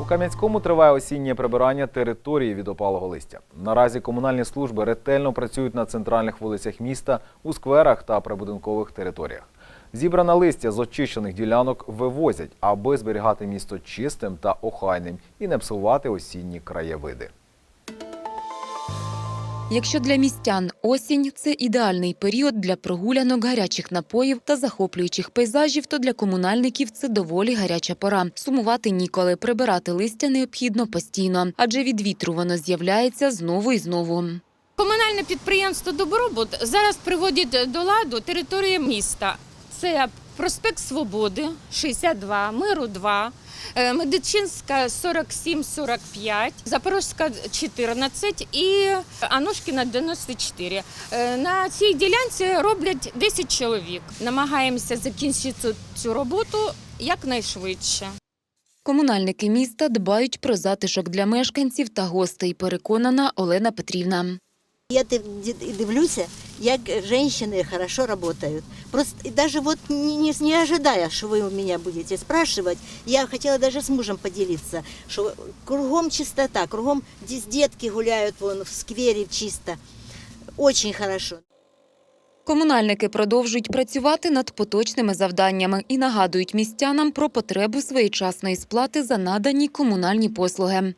У Кам'янському триває осіннє прибирання території від опалого листя. Наразі комунальні служби ретельно працюють на центральних вулицях міста, у скверах та прибудинкових територіях. Зібране листя з очищених ділянок вивозять, аби зберігати місто чистим та охайним і не псувати осінні краєвиди. Якщо для містян осінь це ідеальний період для прогулянок, гарячих напоїв та захоплюючих пейзажів, то для комунальників це доволі гаряча пора. Сумувати ніколи, прибирати листя необхідно постійно, адже від вітру воно з'являється знову і знову. Комунальне підприємство Добробут зараз приводить до ладу територію міста. Це проспект Свободи, 62, Миру 2, е, Медичинська 47-45, Запорозька 14 і Анушкіна 94. Е, На цій ділянці роблять 10 чоловік. Намагаємося закінчити цю роботу якнайшвидше. Комунальники міста дбають про затишок для мешканців та гостей, переконана Олена Петрівна. Я див- дивлюся, як женщины хорошо работают. Просто даже вот не, не, не ожидая, что вы у меня будете спрашивать, я хотела даже с мужем поделиться, что кругом чистота, кругом здесь детки гуляют вон в сквере чисто. Очень хорошо. Комунальники продовжують працювати над поточними завданнями і нагадують містянам про потребу своєчасної сплати за надані комунальні послуги.